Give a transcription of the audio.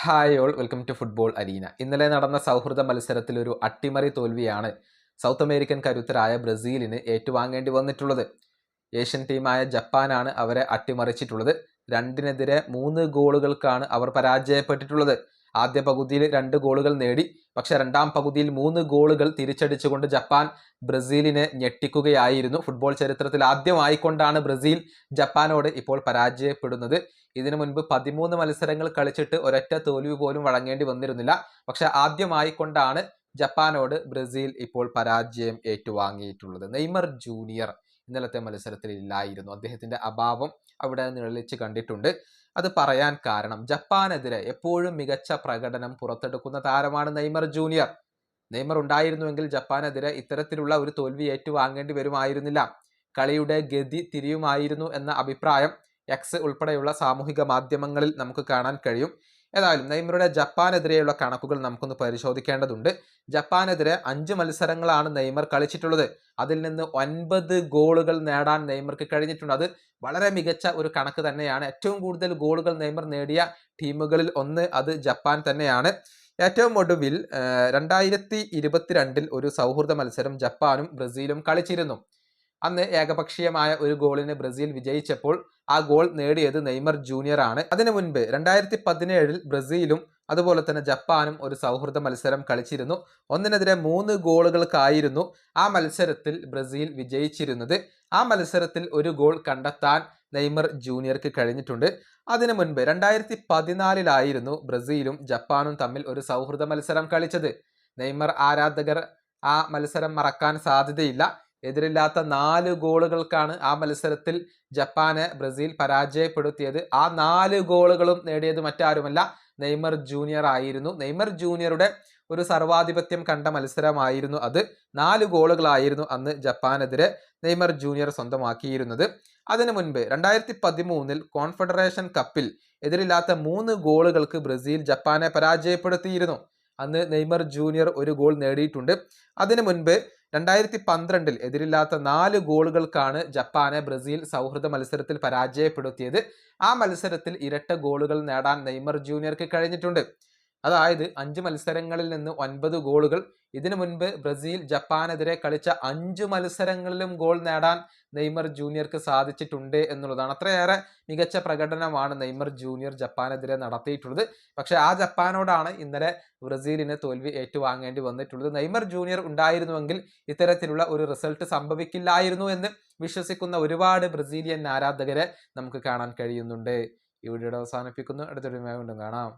Hi all welcome to football arena ഇന്നലെ നടന്ന സൗഹൃദ മത്സരത്തിൽ ഒരു അട്ടിമറി തോൽവിയാണ് സൗത്ത് അമേരിക്കൻ കരുത്തരായ ബ്രസീലിന് ഏറ്റുവാങ്ങേണ്ടി വന്നിട്ടുള്ളത്. ഏഷ്യൻ ടീമായ ജപ്പാനാണ് അവരെ അട്ടിമറിച്ചിട്ടുള്ളത്. രണ്ടിനെതിരെ മൂന്ന് ഗോളുകൾക്കാണ് അവർ പരാജയപ്പെട്ടിട്ടുള്ളത്. ആദ്യ പകുതിയിൽ രണ്ട് ഗോളുകൾ നേടി പക്ഷെ രണ്ടാം പകുതിയിൽ മൂന്ന് ഗോളുകൾ തിരിച്ചടിച്ചുകൊണ്ട് ജപ്പാൻ ബ്രസീലിനെ ഞെട്ടിക്കുകയായിരുന്നു. ഫുട്ബോൾ ചരിത്രത്തിൽ ആദ്യമായിക്കൊണ്ടാണ് ബ്രസീൽ ജപ്പാനോട് ഇപ്പോൾ പരാജയപ്പെടുന്നത്. ഇതിനു മുൻപ് പതിമൂന്ന് മത്സരങ്ങൾ കളിച്ചിട്ട് ഒരൊറ്റ തോൽവി പോലും വഴങ്ങേണ്ടി വന്നിരുന്നില്ല. പക്ഷെ ആദ്യമായിക്കൊണ്ടാണ് ജപ്പാനോട് ബ്രസീൽ ഇപ്പോൾ പരാജയം ഏറ്റുവാങ്ങിയിട്ടുള്ളത്. നെയ്മർ ജൂനിയർ ഇന്നലത്തെ മത്സരത്തിൽ ഇല്ലായിരുന്നു. അദ്ദേഹത്തിന്റെ അഭാവം അവിടെ നിഴലിച്ച് കണ്ടിട്ടുണ്ട്. അത് പറയാൻ കാരണം ജപ്പാനെതിരെ എപ്പോഴും മികച്ച പ്രകടനം പുറത്തെടുക്കുന്ന താരമാണ് നെയ്മർ ജൂനിയർ. നെയ്മർ ഉണ്ടായിരുന്നുവെങ്കിൽ ജപ്പാനെതിരെ ഇത്തരത്തിലുള്ള ഒരു തോൽവി ഏറ്റുവാങ്ങേണ്ടി വരുമായിരുന്നില്ല. കളിയുടെ ഗതി തിരിയുമായിരുന്നു എന്ന അഭിപ്രായം എക്സ് ഉൾപ്പെടെയുള്ള സാമൂഹിക മാധ്യമങ്ങളിൽ നമുക്ക് കാണാൻ കഴിയും. ഏതായാലും നെയ്മറുടെ ജപ്പാനെതിരെയുള്ള കണക്കുകൾ നമുക്കൊന്ന് പരിശോധിക്കേണ്ടതുണ്ട്. ജപ്പാനെതിരെ അഞ്ച് മത്സരങ്ങളാണ് നെയ്മർ കളിച്ചിട്ടുള്ളത്. അതിൽ നിന്ന് ഒൻപത് ഗോളുകൾ നേടാൻ നെയ്മർക്ക് കഴിഞ്ഞിട്ടുണ്ട്. അത് വളരെ മികച്ച ഒരു കണക്ക് തന്നെയാണ്. ഏറ്റവും കൂടുതൽ ഗോളുകൾ നെയ്മർ നേടിയ ടീമുകളിൽ ഒന്ന് അത് ജപ്പാൻ തന്നെയാണ്. ഏറ്റവും ഒടുവിൽ രണ്ടായിരത്തി ഇരുപത്തിരണ്ടിൽ ഒരു സൗഹൃദ മത്സരം ജപ്പാനും ബ്രസീലും കളിച്ചിരുന്നു. അന്ന് ഏകപക്ഷീയമായ ഒരു ഗോളിന് ബ്രസീൽ വിജയിച്ചപ്പോൾ ആ ഗോൾ നേടിയത് നെയ്മർ ജൂനിയർ ആണ്. അതിനു മുൻപ് രണ്ടായിരത്തി പതിനേഴിൽ ബ്രസീലും അതുപോലെ തന്നെ ജപ്പാനും ഒരു സൗഹൃദ മത്സരം കളിച്ചിരുന്നു. ഒന്നിനെതിരെ മൂന്ന് ഗോളുകൾക്കായിരുന്നു ആ മത്സരത്തിൽ ബ്രസീൽ വിജയിച്ചിരുന്നത്. ആ മത്സരത്തിൽ ഒരു ഗോൾ കണ്ടെത്താൻ നെയ്മർ ജൂനിയർക്ക് കഴിഞ്ഞിട്ടുണ്ട്. അതിനു മുൻപ് രണ്ടായിരത്തി പതിനാലിലായിരുന്നു ബ്രസീലും ജപ്പാനും തമ്മിൽ ഒരു സൗഹൃദ മത്സരം കളിച്ചത്. നെയ്മർ ആരാധകർ ആ മത്സരം മറക്കാൻ സാധ്യതയില്ല. എതിരില്ലാത്ത നാല് ഗോളുകൾക്കാണ് ആ മത്സരത്തിൽ ജപ്പാനെ ബ്രസീൽ പരാജയപ്പെടുത്തിയത്. ആ നാല് ഗോളുകളും നേടിയത് മറ്റാരുമല്ല നെയ്മർ ജൂനിയർ ആയിരുന്നു. നെയ്മർ ജൂനിയറുടെ ഒരു സർവാധിപത്യം കണ്ട മത്സരമായിരുന്നു അത്. നാല് ഗോളുകളായിരുന്നു അന്ന് ജപ്പാനെതിരെ നെയ്മർ ജൂനിയർ സ്വന്തമാക്കിയിരുന്നത്. അതിനു മുൻപ് രണ്ടായിരത്തി പതിമൂന്നിൽ കോൺഫെഡറേഷൻ കപ്പിൽ എതിരില്ലാത്ത മൂന്ന് ഗോളുകൾക്ക് ബ്രസീൽ ജപ്പാനെ പരാജയപ്പെടുത്തിയിരുന്നു. അന്ന് നെയ്മർ ജൂനിയർ ഒരു ഗോൾ നേടിയിട്ടുണ്ട്. അതിനു മുൻപ് രണ്ടായിരത്തി പന്ത്രണ്ടിൽ എതിരില്ലാത്ത നാല് ഗോളുകൾക്കാണ് ജപ്പാനെ ബ്രസീൽ സൗഹൃദ മത്സരത്തിൽ പരാജയപ്പെടുത്തിയത്. ആ മത്സരത്തിൽ ഇരട്ട ഗോളുകൾ നേടാൻ നെയ്മർ ജൂനിയർക്ക് കഴിഞ്ഞിട്ടുണ്ട്. അതായത് അഞ്ച് മത്സരങ്ങളിൽ നിന്ന് ഒൻപത് ഗോളുകൾ. ഇതിനു മുൻപ് ബ്രസീൽ ജപ്പാനെതിരെ കളിച്ച അഞ്ച് മത്സരങ്ങളിലും ഗോൾ നേടാൻ നെയ്മർ ജൂനിയർക്ക് സാധിച്ചിട്ടുണ്ട് എന്നുള്ളതാണ്. അത്രയേറെ മികച്ച പ്രകടനമാണ് നെയ്മർ ജൂനിയർ ജപ്പാനെതിരെ നടത്തിയിട്ടുള്ളത്. പക്ഷെ ആ ജപ്പാനോടാണ് ഇന്നലെ ബ്രസീലിന് തോൽവി ഏറ്റുവാങ്ങേണ്ടി വന്നിട്ടുള്ളത്. നെയ്മർ ജൂനിയർ ഉണ്ടായിരുന്നുവെങ്കിൽ ഇത്തരത്തിലുള്ള ഒരു റിസൾട്ട് സംഭവിക്കില്ലായിരുന്നു എന്ന് വിശ്വസിക്കുന്ന ഒരുപാട് ബ്രസീലിയൻ ആരാധകരെ നമുക്ക് കാണാൻ കഴിയുന്നുണ്ട്. ഈ വീഡിയോയുടെ അവസാനിപ്പിക്കുന്നു. അടുത്തൊരു കാണാം.